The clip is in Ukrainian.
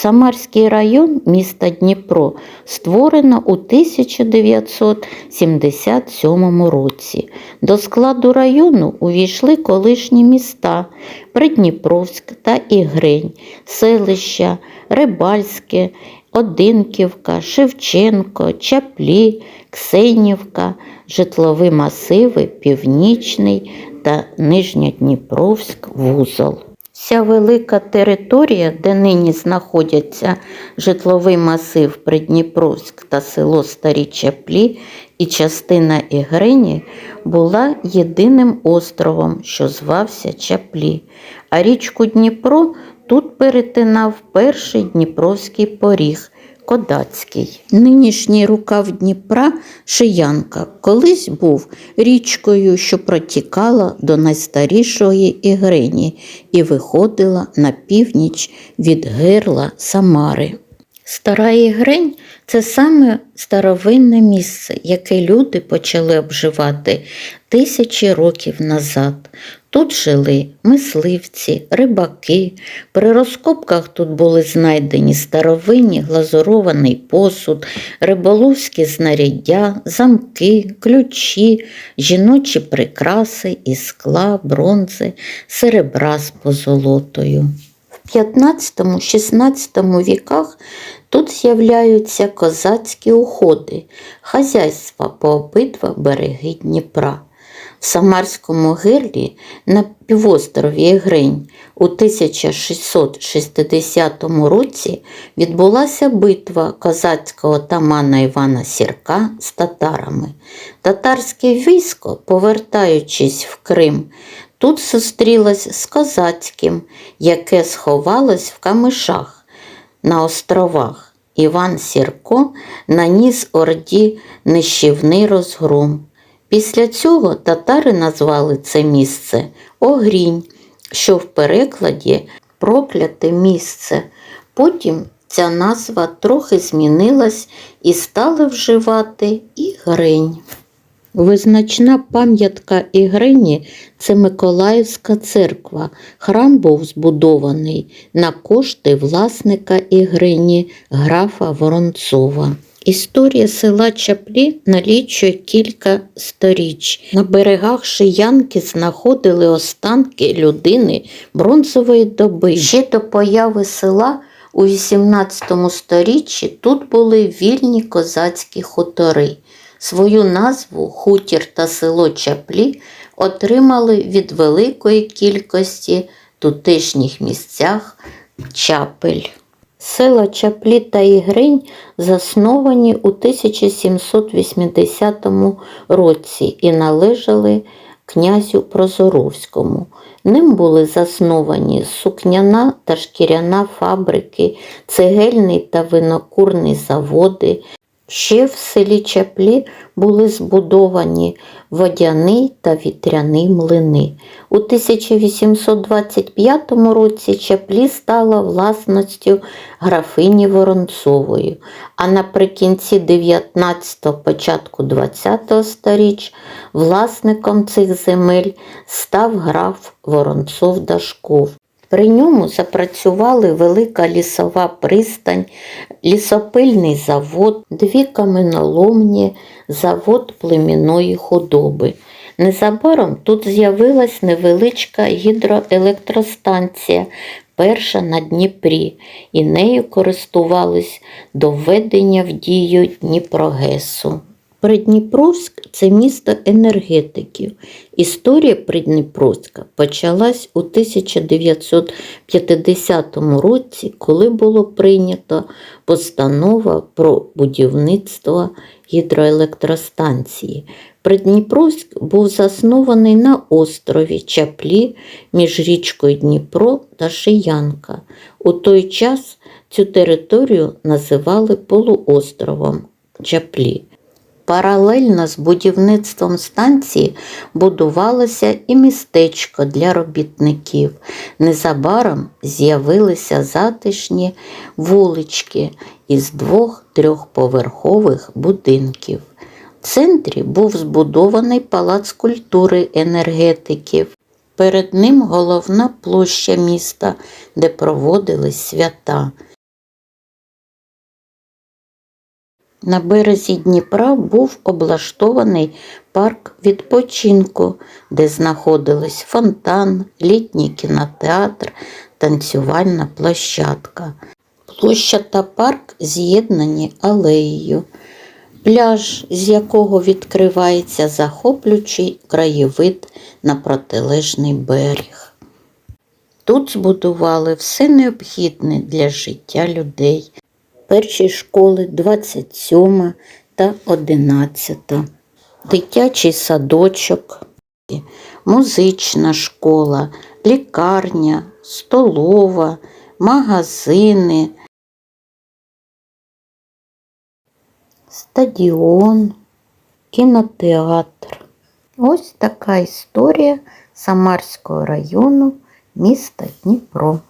Самарський район міста Дніпро створено у 1977 році. До складу району увійшли колишні міста Придніпровськ та Ігрень, селища Рибальське, Одинківка, Шевченко, Чаплі, Ксенівка, житлові масиви Північний та Нижньодніпровськ вузол. Вся велика територія, де нині знаходяться житловий масив Придніпровськ та село Старі Чаплі і частина Ігрині, була єдиним островом, що звався Чаплі, а річку Дніпро тут перетинав перший Дніпровський поріг Кодацький. Нинішній рукав Дніпра Шиянка колись був річкою, що протікала до найстарішої Ігрині і виходила на північ від гирла Самари. Стара Ігрень це саме старовинне місце, яке люди почали обживати тисячі років назад. Тут жили мисливці, рибаки. При розкопках тут були знайдені старовинні глазурований посуд, риболовські знаряддя, замки, ключі, жіночі прикраси із скла, бронзи, серебра з позолотою. В 15-16 віках тут з'являються козацькі уходи, хазяйства по обидва береги Дніпра. В Самарському гирлі на півострові Ігрень у 1660 році відбулася битва козацького тамана Івана Сірка з татарами. Татарське військо, повертаючись в Крим, тут зустрілось з козацьким, яке сховалось в камишах на островах. Іван Сірко наніс орді нищівний розгром. Після цього татари назвали це місце Огрінь, що в перекладі прокляте місце. Потім ця назва трохи змінилась і стали вживати Ігрень. Визначна пам'ятка Ігрині – це Миколаївська церква. Храм був збудований на кошти власника Ігрині графа Воронцова. Історія села Чаплі налічує кілька сторіч. На берегах Шиянки знаходили останки людини бронзової доби. Ще до появи села у 18 сторіччі тут були вільні козацькі хутори. Свою назву хутір та село Чаплі отримали від великої кількості тутешніх місцях чапель. Села Чаплі та Ігрень засновані у 1780 році і належали князю Прозоровському. Ним були засновані сукняна та шкіряна фабрики, цегельний та винокурний заводи. Ще в селі Чаплі були збудовані водяний та вітряний млини. У 1825 році Чаплі стала власністю графині Воронцової, а наприкінці 19-го, початку 20-го сторіч власником цих земель став граф Воронцов Дашков. При ньому запрацювали велика лісова пристань, лісопильний завод, дві каменоломні, завод племінної худоби. Незабаром тут з'явилась невеличка гідроелектростанція, перша на Дніпрі, і нею користувались до введення в дію Дніпрогесу. Придніпровськ це місто енергетиків. Історія Придніпровська почалась у 1950 році, коли було прийнято постанова про будівництво гідроелектростанції. Придніпровськ був заснований на острові Чаплі між річкою Дніпро та Шиянка. У той час цю територію називали полуостровом Чаплі. Паралельно з будівництвом станції будувалося і містечко для робітників. Незабаром з'явилися затишні вулички із двох-трьохповерхових будинків. В центрі був збудований палац культури енергетиків. Перед ним головна площа міста, де проводились свята. На березі Дніпра був облаштований парк відпочинку, де знаходились фонтан, літній кінотеатр, танцювальна площадка. Площа та парк з'єднані алеєю, пляж, з якого відкривається захоплюючий краєвид на протилежний берег. Тут збудували все необхідне для життя людей. Перші школи 27 та 11, дитячий садочок, музична школа, лікарня, столова, магазини, стадіон, кінотеатр. Ось така історія Самарського району міста Дніпро.